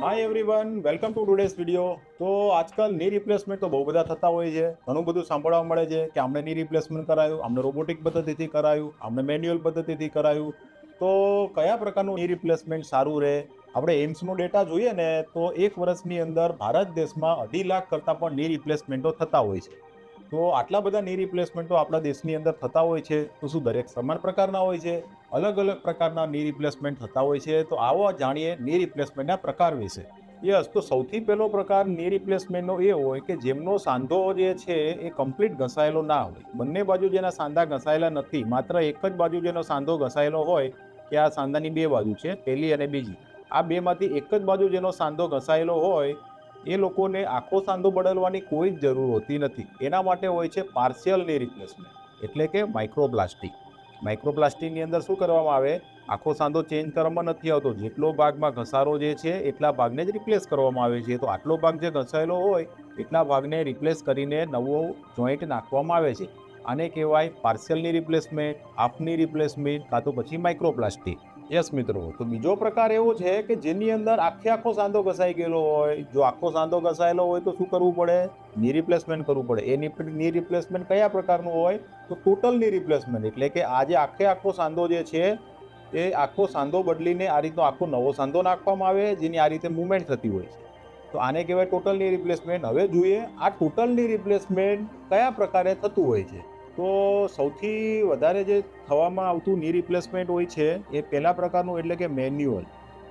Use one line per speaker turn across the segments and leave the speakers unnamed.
Hi everyone welcome to today's video તો આજકાલની replacement તો બહુ બધા થતા હોય છે. ઘણું બધું સાંભળવા મળે છે કે આમને ની રિપ્લેસમેન્ટ કરાયું આમને રોબોટિક પદ્ધતિથી કરાયું આમને મેન્યુઅલ પદ્ધતિથી કરાયું. તો કયા પ્રકારનું ની રિપ્લેસમેન્ટ સારું રહે? આપણે એમ્સનો ડેટા જોઈએ ને, તો એક વર્ષની અંદર ભારત દેશમાં અઢી લાખ કરતાં પણ ની રિપ્લેસમેન્ટો થતા હોય છે. તો આટલા બધા ની રિપ્લેસમેન્ટો આપણા દેશની અંદર થતા હોય છે. તો શું દરેક સમાન પ્રકારના હોય છે? અલગ અલગ પ્રકારના ની રિપ્લેસમેન્ટ થતા હોય છે, તો આવો જાણીએ ની રિપ્લેસમેન્ટના પ્રકાર વિશે. યસ, તો સૌથી પહેલો પ્રકારની રિપ્લેસમેન્ટનો એ હોય કે જેમનો સાંધો જે છે એ કમ્પ્લીટ ઘસાયેલો ના હોય. બંને બાજુ જેના સાંધા ઘસાયેલા નથી, માત્ર એક જ બાજુ જેનો સાંધો ઘસાયેલો હોય કે આ સાંધાની બે બાજુ છે, પહેલી અને બીજી. આ બેમાંથી એક જ બાજુ જેનો સાંધો ઘસાયેલો હોય, એ લોકોને આખો સાંધો બદલવાની કોઈ જ જરૂર હોતી નથી. એના માટે હોય છે પાર્શિયલની રિપ્લેસમેન્ટ એટલે કે માઇક્રોપ્લાસ્ટિક માઇક્રોપ્લાસ્ટિકની અંદર શું કરવામાં આવે? આખો સાંધો ચેન્જ કરવામાં નથી આવતો. જેટલો ભાગમાં ઘસારો જે છે, એટલા ભાગને જ રિપ્લેસ કરવામાં આવે છે. તો આટલો ભાગ જે ઘસાયેલો હોય, એટલા ભાગને રિપ્લેસ કરીને નવો જોઈન્ટ નાખવામાં આવે છે. આને કહેવાય પાર્શિયલની રિપ્લેસમેન્ટ હાફની રિપ્લેસમેન્ટ કાં તો પછી માઇક્રોપ્લાસ્ટિક યસ મિત્રો. તો બીજો પ્રકાર એવો છે કે જેની અંદર આખે આખો સાંધો ઘસાઈ ગયેલો હોય. જો આખો સાંધો ઘસાયેલો હોય તો શું કરવું પડે? ની રિપ્લેસમેન્ટ કરવું પડે. એ ની- રિપ્લેસમેન્ટ કયા પ્રકારનું હોય? તો ટોટલની રિપ્લેસમેન્ટ એટલે કે આજે આખે આખો સાંધો જે છે, એ આખો સાંધો બદલીને આ રીતનો આખો નવો સાંધો નાખવામાં આવે, જેની આ રીતે મુવમેન્ટ થતી હોય છે. તો આને કહેવાય ટોટલની રિપ્લેસમેન્ટ હવે જોઈએ આ ટોટલની રિપ્લેસમેન્ટ કયા પ્રકારે થતું હોય છે? તો સૌથી વધારે જે થવામાં આવતું ની રિપ્લેસમેન્ટ હોય છે, એ પહેલા પ્રકારનું એટલે કે મેન્યુઅલ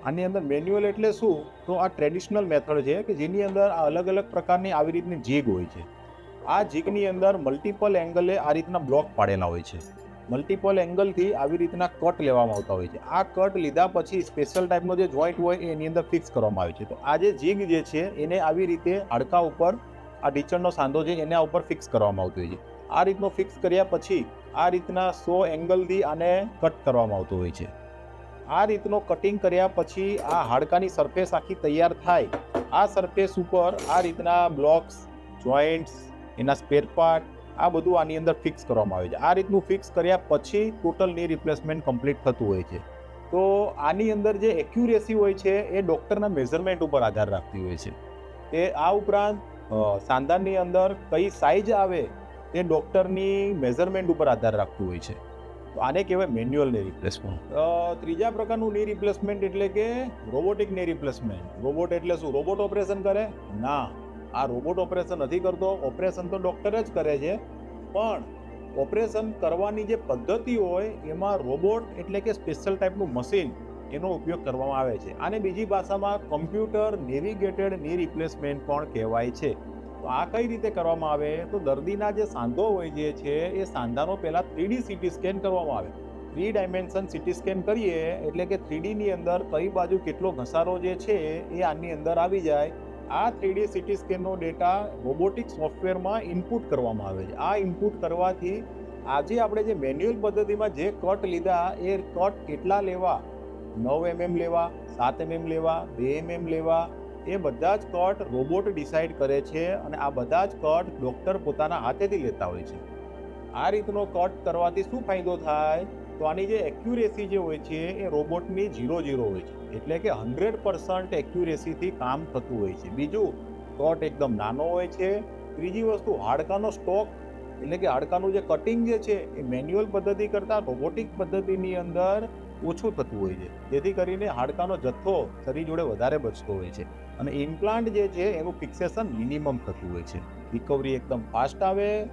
આની અંદર મેન્યુઅલ એટલે શું? તો આ ટ્રેડિશનલ મેથડ છે કે જેની અંદર આ અલગ અલગ પ્રકારની આવી રીતની જીગ હોય છે. આ જીગની અંદર મલ્ટિપલ એંગલે આ રીતના બ્લોક પાડેલા હોય છે. મલ્ટિપલ એંગલથી આવી રીતના કટ લેવામાં આવતા હોય છે. આ કટ લીધા પછી સ્પેશિયલ ટાઈપનો જે જોઈન્ટ હોય એની અંદર ફિક્સ કરવામાં આવે છે. તો આ જે જીગ જે છે, એને આવી રીતે હાડકા ઉપર, આ ઢીચણનો સાંધો છે, એના ઉપર ફિક્સ કરવામાં આવતો હોય છે. આ રીતનો ફિક્સ કર્યા પછી આ રીતના સો એંગલથી આને કટ કરવામાં આવતો હોય છે. આ રીતનો કટિંગ કર્યા પછી આ હાડકાની સરફેસ આખી તૈયાર થાય. આ સરફેસ ઉપર આ રીતના બ્લોક્સ જોઈન્ટ્સ એના સ્પેર પાર્ટ આ બધું આની અંદર ફિક્સ કરવામાં આવે છે. આ રીતનું ફિક્સ કર્યા પછી ટોટલની રિપ્લેસમેન્ટ કમ્પ્લીટ થતું હોય છે. તો આની અંદર જે એક્યુરેસી હોય છે એ ડૉક્ટરના મેઝરમેન્ટ ઉપર આધાર રાખતી હોય છે. તે આ ઉપરાંત સાંધાની અંદર કઈ સાઇઝ આવે તે ડૉક્ટરની મેઝરમેન્ટ ઉપર આધાર રાખતું હોય છે. તો આને કહેવાય મેન્યુઅલની રિપ્લેસમેન્ટ ત્રીજા પ્રકારનું ની રિપ્લેસમેન્ટ એટલે કે રોબોટિકની રિપ્લેસમેન્ટ રોબોટ એટલે શું? રોબોટ ઓપરેશન કરે? ના. આ રોબોટ ઓપરેશન નથી કરતો. ઓપરેશન તો ડૉક્ટર જ કરે છે. પણ ઓપરેશન કરવાની જે પદ્ધતિ હોય, એમાં રોબોટ એટલે કે સ્પેશિયલ ટાઈપનું મશીન એનો ઉપયોગ કરવામાં આવે છે. આને બીજી ભાષામાં કમ્પ્યુટર નેવિગેટેડની રિપ્લેસમેન્ટ પણ કહેવાય છે. તો આ કઈ રીતે કરવામાં આવે? તો દર્દીના જે સાંધો હોય જે છે, એ સાંધાનો પહેલાં થ્રીડી સીટી સ્કેન કરવામાં આવે. થ્રી ડાયમેન્શન સીટી સ્કેન કરીએ, એટલે કે થ્રીડીની અંદર કઈ બાજુ કેટલો ઘસારો જે છે, એ આની અંદર આવી જાય. આ થ્રીડી સીટી સ્કેનનો ડેટા રોબોટિક સોફ્ટવેરમાં ઇનપુટ કરવામાં આવે છે. આ ઇનપુટ કરવાથી આજે આપણે જે મેન્યુઅલ પદ્ધતિમાં જે કટ લીધા, એ કટ કેટલા લેવા? નવ એમએમ લેવા, સાત એમએમ લેવા, બે એમએમ લેવા એ બધા જ કટ રોબોટ ડિસાઈડ કરે છે અને આ બધા જ કટ ડૉક્ટર પોતાના હાથેથી લેતા હોય છે. આ રીતનો કટ કરવાથી શું ફાયદો થાય? તો આની જે એક્યુરેસી જે હોય છે એ રોબોટની ઝીરો ઝીરો હોય છે. એટલે કે હંડ્રેડ પર્સન્ટ એક્યુરેસીથી કામ થતું હોય છે. બીજું કટ એકદમ નાનો હોય છે. ત્રીજી વસ્તુ, હાડકાનો સ્ટોક એટલે કે હાડકાનું જે કટિંગ જે છે એ મેન્યુઅલ પદ્ધતિ કરતાં રોબોટિક પદ્ધતિની અંદર ઓછું થતું હોય છે. જેથી કરીને હાડકાનો જથ્થો શરીર જોડે વધારે બચતો હોય છે. અને ઇમ્પ્લાન્ટ જે છે, એનું ફિક્સેશન મિનિમમ થતું હોય છે. રિકવરી એકદમ ફાસ્ટ આવે,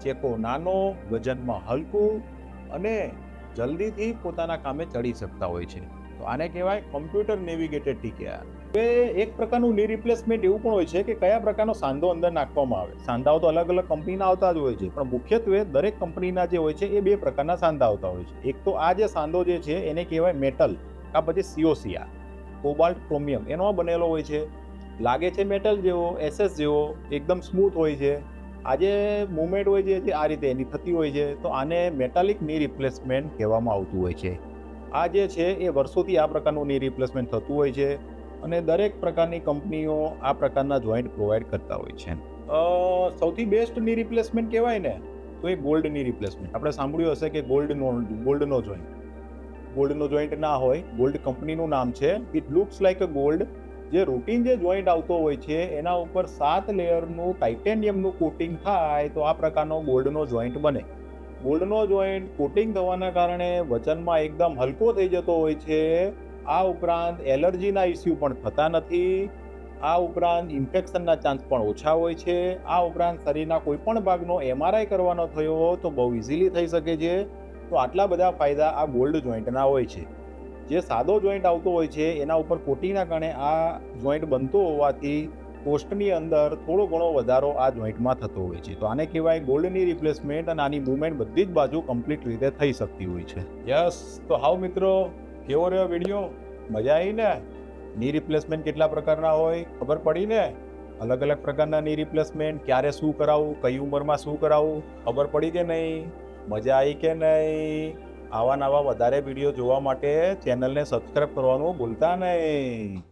ચેકો નાનો, વજનમાં હલકું અને જલ્દીથી પોતાના કામે ચડી શકતા હોય છે. તો આને કહેવાય કમ્પ્યુટર નેવિગેટેડ ટીકેઆર હવે એક પ્રકારનું ની રિપ્લેસમેન્ટ એવું પણ હોય છે કે કયા પ્રકારનો સાંધો અંદર નાખવામાં આવે. સાંધાઓ તો અલગ અલગ કંપનીના આવતા જ હોય છે. પણ મુખ્યત્વે દરેક કંપનીના જે હોય છે એ બે પ્રકારના સાંધા આવતા હોય છે. એક તો આ જે સાંધો જે છે એને કહેવાય મેટલ આ પછી સીઓસીઆ કોબાલ્ટ ક્રોમિયમ એનો બનેલો હોય છે. લાગે છે મેટલ જેવો એસએસ જેવો, એકદમ સ્મૂથ હોય છે. આજે મુવમેન્ટ હોય છે તે આ રીતે એની થતી હોય છે, તો આને મેટાલિકની રિપ્લેસમેન્ટ કહેવામાં આવતું હોય છે. આ જે છે એ વર્ષોથી આ પ્રકારનું ની રિપ્લેસમેન્ટ થતું હોય છે. અને દરેક પ્રકારની કંપનીઓ આ પ્રકારના જોઈન્ટ પ્રોવાઈડ કરતા હોય છે. સૌથી બેસ્ટની રિપ્લેસમેન્ટ કહેવાય ને, તો એ ગોલ્ડની રિપ્લેસમેન્ટ. આપણે સાંભળ્યું હશે કે ગોલ્ડનો ગોલ્ડનો જોઈન્ટ. ગોલ્ડનો જોઈન્ટ ના હોય, ગોલ્ડ કંપનીનું નામ છે. It looks like a gold જે રૂટીન જે જોઈન્ટ આવતો હોય છે, એના ઉપર સાત લેયરનું ટાઇટેનિયમનું કોટિંગ થાય, તો આ પ્રકારનો ગોલ્ડનો જોઈન્ટ બને. ગોલ્ડનો જોઈન્ટ કોટિંગ થવાના કારણે વજનમાં એકદમ હલકો થઈ જતો હોય છે. આ ઉપરાંત એલર્જીના ઇસ્યુ પણ થતા નથી. આ ઉપરાંત ઇન્ફેક્શનના ચાન્સ પણ ઓછા હોય છે. આ ઉપરાંત શરીરના કોઈ પણ ભાગનો એમઆરઆઈ કરવાનો થયો તો બહુ ઇઝીલી થઈ શકે છે. તો આટલા બધા ફાયદા આ ગોલ્ડ જોઈન્ટના હોય છે. જે સાદો જોઈન્ટ આવતો હોય છે, એના ઉપર કોટીના કારણે આ જોઈન્ટ બનતો હોવાથી કોસ્ટની અંદર થોડો ઘણો વધારો આ જોઈન્ટમાં થતો હોય છે. તો આને કહેવાય ગોલ્ડની રિપ્લેસમેન્ટ અને આની મુવમેન્ટ બધી જ બાજુ કમ્પ્લીટ રીતે થઈ શકતી હોય છે. યસ. તો હાવ મિત્રો? કેવો રહ્યો વીડિયો મજા આવી ને? ની રિપ્લેસમેન્ટ કેટલા પ્રકારના હોય? ખબર પડી ને? અલગ અલગ પ્રકારના ની રિપ્લેસમેન્ટ ક્યારે શું કરાવવું કઈ ઉંમરમાં શું કરાવવું ખબર પડી કે નહીં? મજા આવી કે નહીં? આવા નવા વધારે વીડિયો જોવા માટે ચેનલને સબસ્ક્રાઈબ કરવાનું ભૂલતા નહીં.